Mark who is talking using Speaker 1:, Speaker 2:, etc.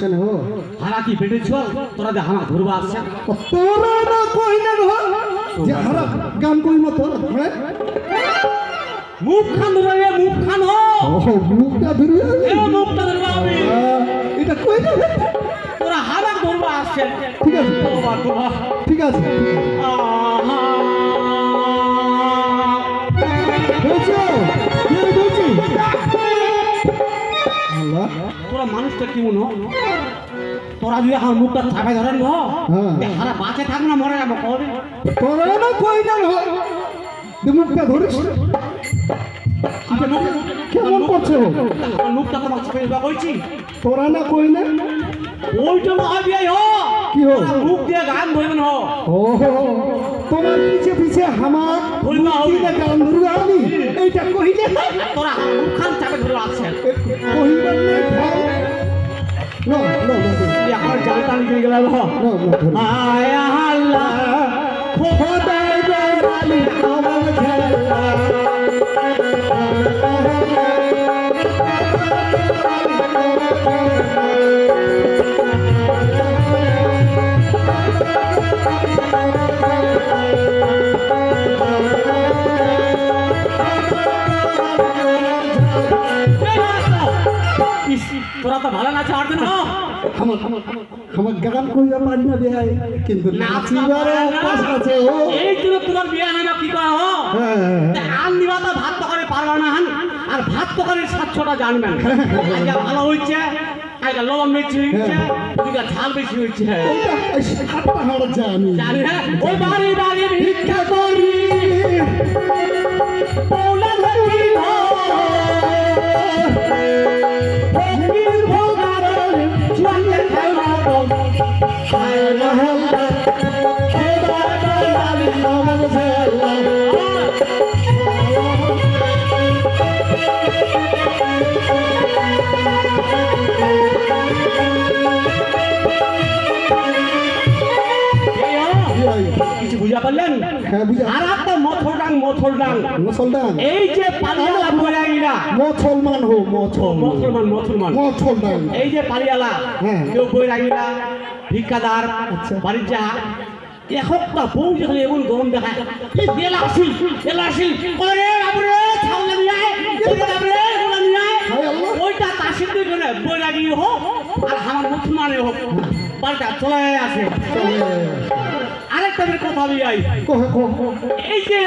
Speaker 1: কেন হো?
Speaker 2: হারা কি বেটেছ? তোরা দে হামা ধরবা আসছে
Speaker 1: তোরা না কই না হো যে হারা গান কই মতো হ্যাঁ?
Speaker 2: মুখ খান ধরবে মুখ খান হো
Speaker 1: মুখটা ধরে
Speaker 2: এ মুখটা ধরবা আমি
Speaker 1: এটা কই না
Speaker 2: তোরা হারা ধরবা আসছে
Speaker 1: ঠিক আছে। ঠিক আছে।
Speaker 2: তোরা মানুষটা কেমন হ তোরা যদি আমার মুখটা চাপে ধরেন ন
Speaker 1: হ্যাঁ।
Speaker 2: হারা বাঁচে থাক না মরে যাব কবে?
Speaker 1: তোরা না কই না মুখটা ধরিস। কেমন করছ
Speaker 2: মুখটা তোমার চাপে বলছি
Speaker 1: তোরা না কই না?
Speaker 2: ওইটা না হ।
Speaker 1: কি হো?
Speaker 2: মুখ দিয়ে গান ধরবেন হ।
Speaker 1: তোমার পিছে পিছে হামার
Speaker 2: হবে।
Speaker 1: মুখটা গান ধরবে আমি। এইটা কইলে
Speaker 2: তোরা মুখ খান চাপে ধরে
Speaker 1: নেই ভাব না না
Speaker 2: আয় আল্লাহ
Speaker 1: খোদাই জানি আমার খেলা
Speaker 2: ইস, তোরা তো ভালো নাচে আর না
Speaker 1: আমার আমার গান কইবা পারি না দেয় কিন্তু নাচিবারে অভ্যাস আছে ও।
Speaker 2: এই তোমার বিয়ে নাই কি করা হ
Speaker 1: হ্যাঁ, হ্যাঁ, হ্যাঁ।
Speaker 2: আন নিবা তো ভাত তরকারি পারবা না হান। আর ভাত তরকারির সাতশোটা জানবেন আজকে ভালো হচ্ছে আজকে লবণ বেশি হচ্ছে দুটা ঝাল বেশি
Speaker 1: ওইটা ওই হাড় জানি।
Speaker 2: জানি হ্যাঁ ওই বাড়ি বাড়ি ভিক্ষা করি। পৌলা ধরি ফকির ভোগার চুয়ান্তে খেলা কিছু বুঝা পারলেন আর একটা মথর ডাং মথর ডাং এই যে পালিয়ালা
Speaker 1: মুসলমান হো মুসলমান
Speaker 2: মুসলমান মুসলমান এই যে পালিয়ালা
Speaker 1: হ্যাঁ।
Speaker 2: কেউ বইরাগিরা ভিক্ষাদার
Speaker 1: আচ্ছা।
Speaker 2: বাড়ির যা একটা বউ যখন এমন গরম দেখায় ছাউলে নিয়ে আয় এই রে বাবু নিয়ে আয়। ওইটা তাসির দিকে না বইরাগি হোক আর আমার মুসলমানে হোক পাল্টা চলে আসে। আরেকটা কথা আমি আই। এই যে